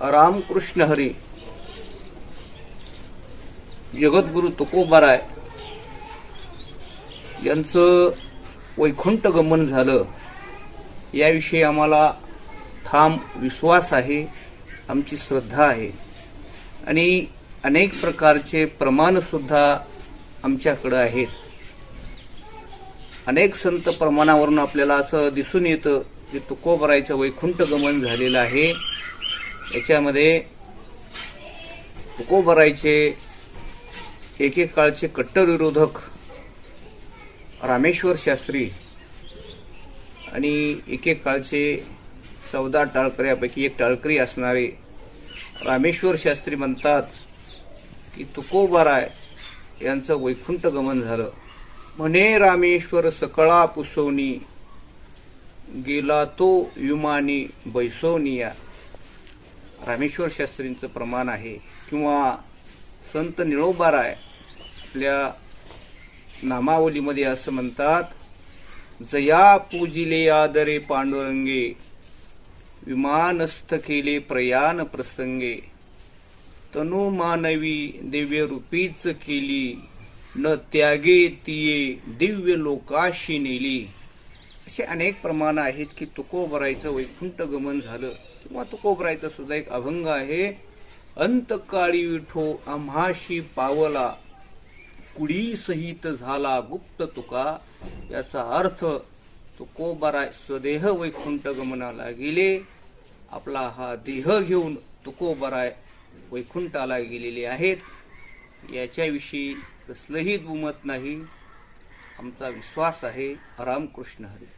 रामकृष्ण हरी। जगद्गुरु तुकोबाराय यांचं वैकुंठ गमन झालं याविषयी आम्हाला ठाम विश्वास आहे आमची श्रद्धा आहे. आणि अनेक प्रकारचे प्रमाणसुद्धा आमच्याकडं आहेत. अनेक संत प्रमाणावरून आपल्याला असं दिसून येतं की तुकोबरायचं वैकुंठ गमन झालेलं आहे. याच्यामध्ये तुकोबरायचे एकेकाळचे कट्टर विरोधक रामेश्वर शास्त्री आणि एकेकाळचे चौदा टाळकऱ्यापैकी एक टाळकरी असणारे रामेश्वर शास्त्री म्हणतात की तुकोबाराय यांचं वैकुंठ गमन झालं. म्हणे रामेश्वर सकळा पुसवणी गेला तो युमानी बैसोनिया रामेश्वर शास्त्रींचं प्रमाण आहे किंवा संत निळोबाराय आपल्या नामावलीमध्ये असं म्हणतात जया पूजिले आदरे पांडुरंगे विमानस्थ केले प्रयाण प्रसंगे. तनु मानवी दिव्य रूपीच केली न त्यागे तिये दिव्य लोकाशी नेली. असे अनेक प्रमाण आहेत की तुकोबरायचं वैकुंठ गमन झालं. किंवा तुकोबरायचा सुद्धा एक अभंग आहे. अंतकाळी विठो आम्हाशी पावला कुडी सहित झाला गुप्त तुका. याचा अर्थ तुकोबराय स्वदेह वैकुंठ गमनाला गेले. आपला हा देह घेऊन तुकोबराय वैकुंठाला गेलेले आहेत. याच्याविषयी कसलंही दुमत नाही. आमचा विश्वास आहे. रामकृष्ण हरी.